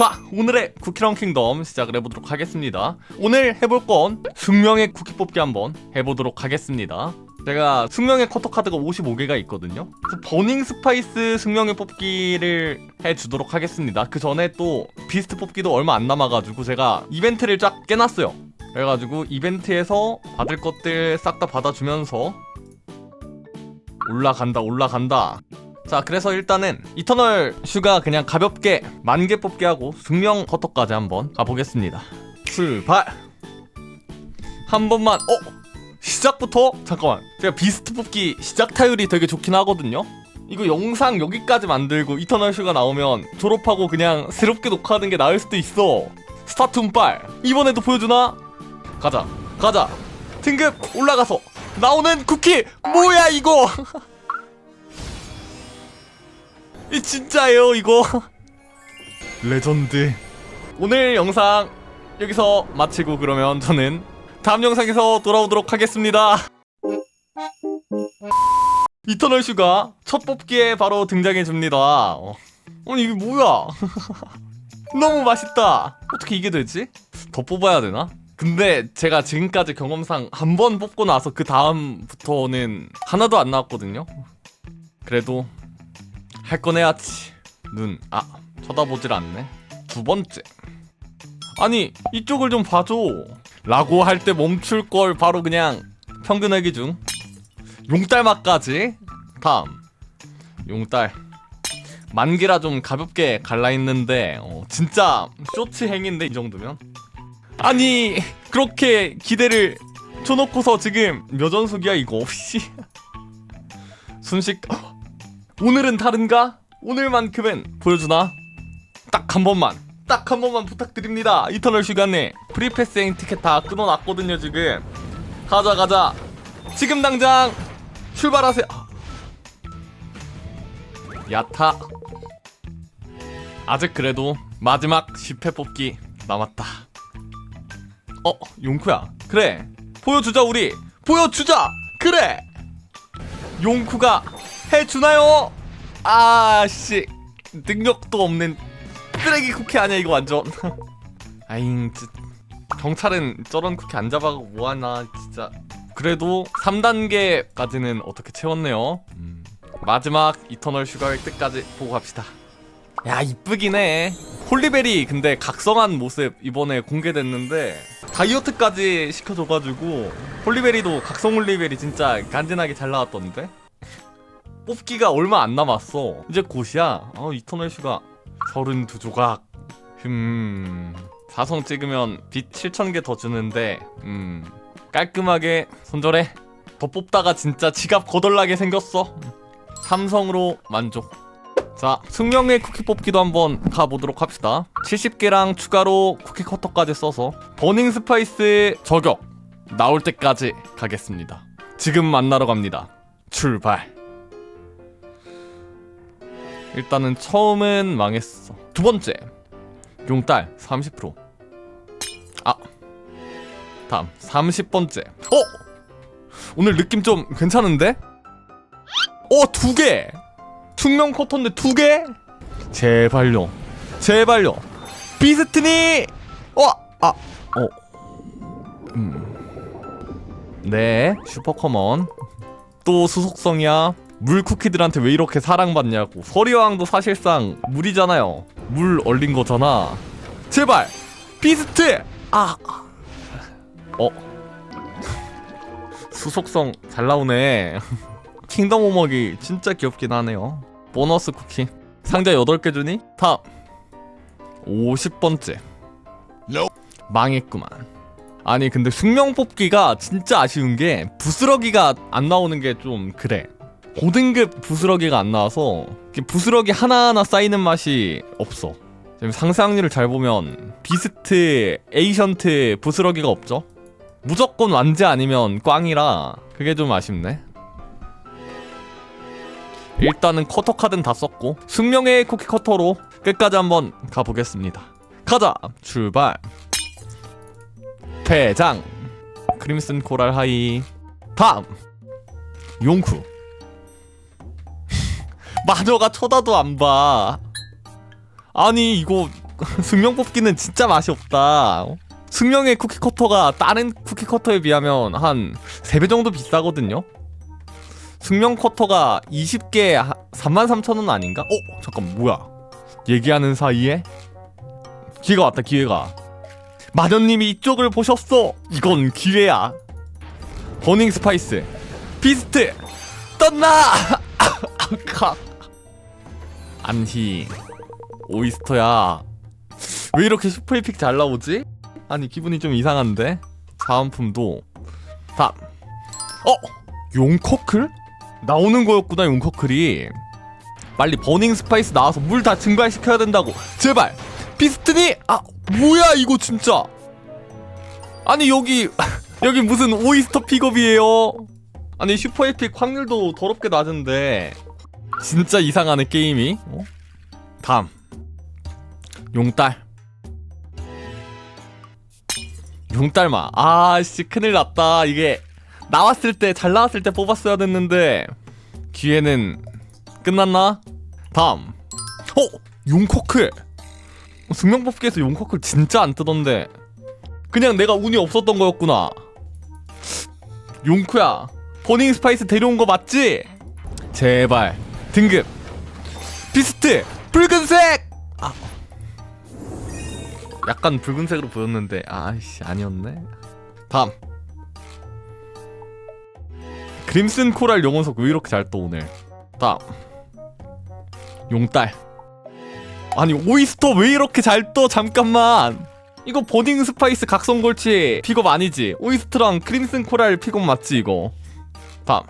자, 오늘의 쿠키런 킹덤 시작을 해보도록 하겠습니다. 오늘 해볼 건 숙명의 쿠키 뽑기 한번 해보도록 하겠습니다. 제가 숙명의 커터 카드가 55개가 있거든요. 버닝 스파이스 숙명의 뽑기를 해주도록 하겠습니다. 그 전에 또 비스트 뽑기도 얼마 안 남아가지고 제가 이벤트를 쫙 깨놨어요. 그래가지고 이벤트에서 받을 것들 싹 다 받아주면서 올라간다 올라간다 자 그래서 일단은 이터널 슈가 그냥 가볍게 만개 뽑기 하고 숙명 커터까지 한번 가보겠습니다. 출발! 한 번만 어? 시작부터? 잠깐만. 제가 비스트 뽑기 시작 타율이 되게 좋긴 하거든요? 이거 영상 여기까지 만들고 이터널 슈가 나오면 졸업하고 그냥 새롭게 녹화하는 게 나을 수도 있어. 스타트 운빨. 이번에도 보여주나? 가자. 가자. 등급 올라가서 나오는 쿠키! 뭐야 이거 이 진짜예요 이거? 레전드. 오늘 영상 여기서 마치고 그러면 저는 다음 영상에서 돌아오도록 하겠습니다. 이터널 슈가 첫 뽑기에 바로 등장해 줍니다. 어. 아니 이게 뭐야? 너무 맛있다. 어떻게 이게 되지? 더 뽑아야 되나? 근데 제가 지금까지 경험상 한 번 뽑고 나서 그 다음부터는 하나도 안 나왔거든요. 그래도 할 건 해야지. 눈, 아, 쳐다보질 않네. 두 번째. 아니, 이쪽을 좀 봐줘. 라고 할 때 멈출 걸 바로 그냥 평균하기 중. 용딸 맛까지. 다음. 용딸. 만기라 좀 가볍게 갈라있는데, 어, 진짜 쇼츠 행인데, 이 정도면. 아니, 그렇게 기대를 쳐놓고서 지금 몇 연속이야, 이거 없이. 순식, 오늘은 다른가? 오늘만큼은 보여주나? 딱 한 번만 딱 한 번만 부탁드립니다. 이터널 슈가네 프리패스행 티켓 다 끊어놨거든요 지금. 가자 가자. 지금 당장 출발하세요. 야타. 아직 그래도 마지막 10회 뽑기 남았다. 어 용쿠야. 그래. 보여주자 우리. 보여주자. 그래. 용쿠가 해주나요? 아씨 능력도 없는 쓰레기 쿠키 아니야 이거 완전. 아잉 진 경찰은 저런 쿠키 안 잡아가고 뭐하나 진짜. 그래도 3단계까지는 어떻게 채웠네요. 음, 마지막 이터널 슈가의 끝까지 보고 갑시다. 야 이쁘긴 해 홀리베리 근데 각성한 모습 이번에 공개됐는데 다이어트까지 시켜줘가지고 홀리베리도 각성 홀리베리 진짜 간지나게 잘 나왔던데 뽑기가 얼마 안 남았어. 이제 곧이야. 어, 이터널 슈가 32조각. 흠. 사성 찍으면 빛 7,000개 더 주는데, 음. 깔끔하게 손절해. 더 뽑다가 진짜 지갑 거덜나게 생겼어. 삼성으로 만족. 자, 숙명의 쿠키 뽑기도 한번 가보도록 합시다. 70개랑 추가로 쿠키 커터까지 써서 버닝 스파이스 저격 나올 때까지 가겠습니다. 지금 만나러 갑니다. 출발. 일단은 처음은 망했어. 두 번째 용딸 30%. 아 다음 30번째. 어 오늘 느낌 좀 괜찮은데? 어 두 개. 투명 커터인데 두 개? 제발요. 제발요. 비스트니. 어 아 어. 음. 네 슈퍼 커먼. 또 수속성이야. 물 쿠키들한테 왜 이렇게 사랑받냐고. 서리왕도 사실상 물이잖아요. 물 얼린 거잖아. 제발 비스트! 아 어? 수속성 잘 나오네. 킹덤 오먹이 진짜 귀엽긴 하네요. 보너스 쿠키. 상자 8개 주니? 다음 50번째. 망했구만. 아니 근데 숙명 뽑기가 진짜 아쉬운 게 부스러기가 안 나오는 게 좀 그래 고등급 부스러기가 안 나와서 부스러기 하나하나 쌓이는 맛이 없어. 상상률을 잘 보면 비스트, 에이션트, 부스러기가 없죠. 무조건 완제 아니면 꽝이라 그게 좀 아쉽네. 일단은 커터 카드는 다 썼고 숙명의 쿠키 커터로 끝까지 한번 가보겠습니다. 가자 출발. 회장 크림슨 코랄 하이 다음 용쿠 마녀가 쳐다도 안 봐. 아니 이거 숙명 뽑기는 진짜 맛이 없다. 어? 숙명의 쿠키 커터가 다른 쿠키 커터에 비하면 한 3배 정도 비싸거든요. 숙명 커터가 20개에 33,000원 아닌가? 어? 잠깐 뭐야? 얘기하는 사이에 기회가 왔다 기회가 마녀님이 이쪽을 보셨어 이건 기회야 버닝 스파이스 비스트 떴나 가 안희 오이스터야. 왜 이렇게 슈퍼에픽 잘 나오지? 아니 기분이 좀 이상한데? 사은품도. 다음 어? 용커클? 나오는 거였구나 용커클이. 빨리 버닝 스파이스 나와서 물 다 증발시켜야 된다고. 제발! 비스트니? 아 뭐야 이거 진짜! 아니 여기 여기 무슨 오이스터 픽업이에요? 아니 슈퍼에픽 확률도 더럽게 낮은데 진짜 이상하네 게임이. 어? 다음. 용딸 용딸마. 아씨 큰일 났다. 이게 나왔을 때 잘 나왔을 때 뽑았어야 됐는데 기회는 끝났나? 다음. 어? 용커클. 숙명 뽑기에서 용커클 진짜 안 뜨던데. 그냥 내가 운이 없었던 거였구나. 용쿠야 버닝 스파이스 데려온 거 맞지? 제발 등급. 비스트 붉은색! 아. 약간 붉은색으로 보였는데 아이씨 아니었네. 다음. 그림슨 코랄 영혼석 왜 이렇게 잘떠 오늘 다음. 용딸 아니 오이스터 왜 이렇게 잘 떠? 잠깐만. 이거 버닝 스파이스 각성골치 픽업 아니지? 오이스터랑 크림슨 코랄 픽업 맞지 이거? 다음.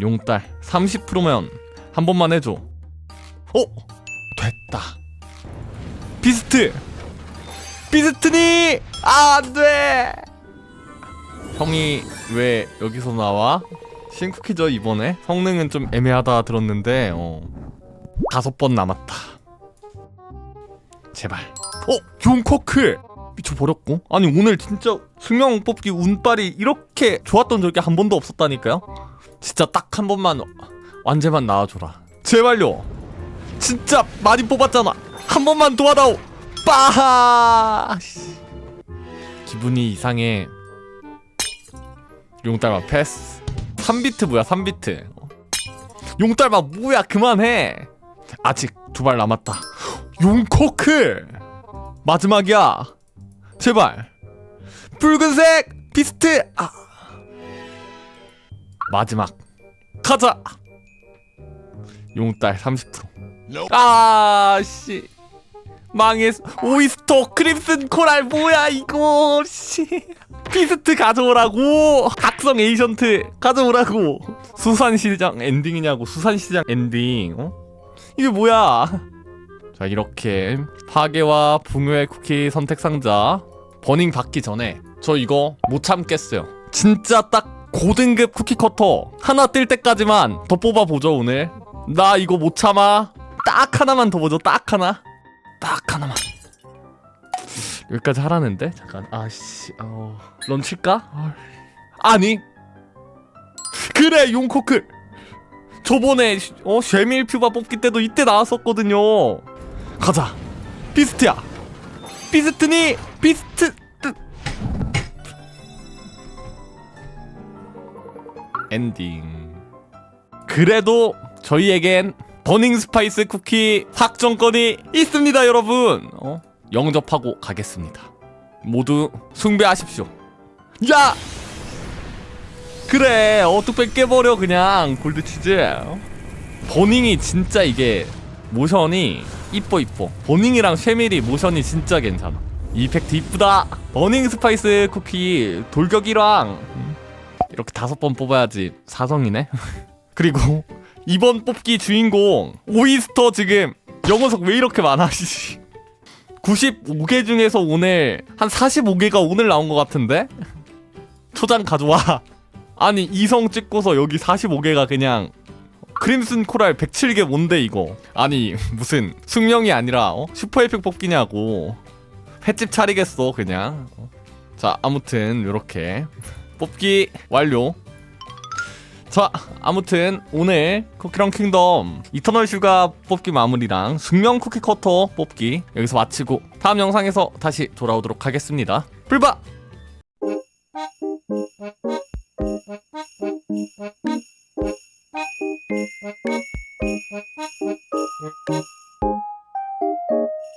용딸 30%면 한 번만 해줘. 어? 됐다. 비스트! 비스트니! 아 안 돼! 형이 왜 여기서 나와? 신쿠키죠 이번에? 성능은 좀 애매하다 들었는데 어. 다섯 번 남았다. 제발. 어? 용커클! 미쳐버렸고? 아니 오늘 진짜 숙명 뽑기 운빨이 이렇게 좋았던 적이 한 번도 없었다니까요? 진짜 딱 한 번만 완제만 나와줘라. 제발요. 진짜 많이 뽑았잖아. 한 번만 도와다오. 빠하! 씨. 기분이 이상해. 용딸마 패스. 3비트 뭐야 3비트? 용딸마 뭐야 그만해! 아직 두 발 남았다. 용코클 마지막이야. 제발. 붉은색 비스트! 아. 마지막. 가자 용딸 30% 아 씨. 망했어. 오이스터 크림슨 코랄 뭐야 이거 씨. 피스트 가져오라고. 각성 에이전트 가져오라고. 수산시장 엔딩이냐고 수산시장 엔딩 어? 이게 뭐야? 자 이렇게 파괴와 붕괴 쿠키 선택 상자. 버닝 받기 전에 저 이거 못 참겠어요. 진짜 딱 고등급 쿠키 커터 하나 뜰 때까지만 더 뽑아보죠 오늘 나 이거 못 참아. 딱 하나만 더 보죠. 딱 하나. 딱 하나만. 여기까지 하라는데? 잠깐. 아씨. 어. 런칠까? 아, 아니. 그래 용코클. 저번에 어 쉐밀 퓨바 뽑기 때도 이때 나왔었거든요. 가자. 비스트야. 비스트니 비스트. 엔딩. 그래도 저희에겐 버닝 스파이스 쿠키 확정권이 있습니다 여러분. 어? 영접하고 가겠습니다. 모두 숭배하십시오. 야! 그래 어 뚝배 깨버려 그냥 골드치즈. 어? 버닝이 진짜 이게 모션이 이뻐 이뻐. 버닝이랑 쉐밀이 모션이 진짜 괜찮아. 이펙트 이쁘다. 버닝 스파이스 쿠키 돌격이랑 음, 이렇게 다섯 번 뽑아야지 사성이네. 그리고 이번 뽑기 주인공 오이스터 지금 영어석 왜 이렇게 많아? 95개 중에서 오늘 한 45개가 오늘 나온 것 같은데? 초장 가져와. 아니 이성 찍고서 여기 45개가 그냥 크림슨 코랄 107개 뭔데 이거? 아니 무슨 숙명이 아니라 어? 슈퍼에픽 뽑기냐고. 횟집 차리겠어 그냥. 어. 자 아무튼 요렇게. 뽑기 완료 자 아무튼 오늘 쿠키런 킹덤 이터널 슈가 뽑기 마무리랑 숙명 쿠키 커터 뽑기 여기서 마치고 다음 영상에서 다시 돌아오도록 하겠습니다. 불바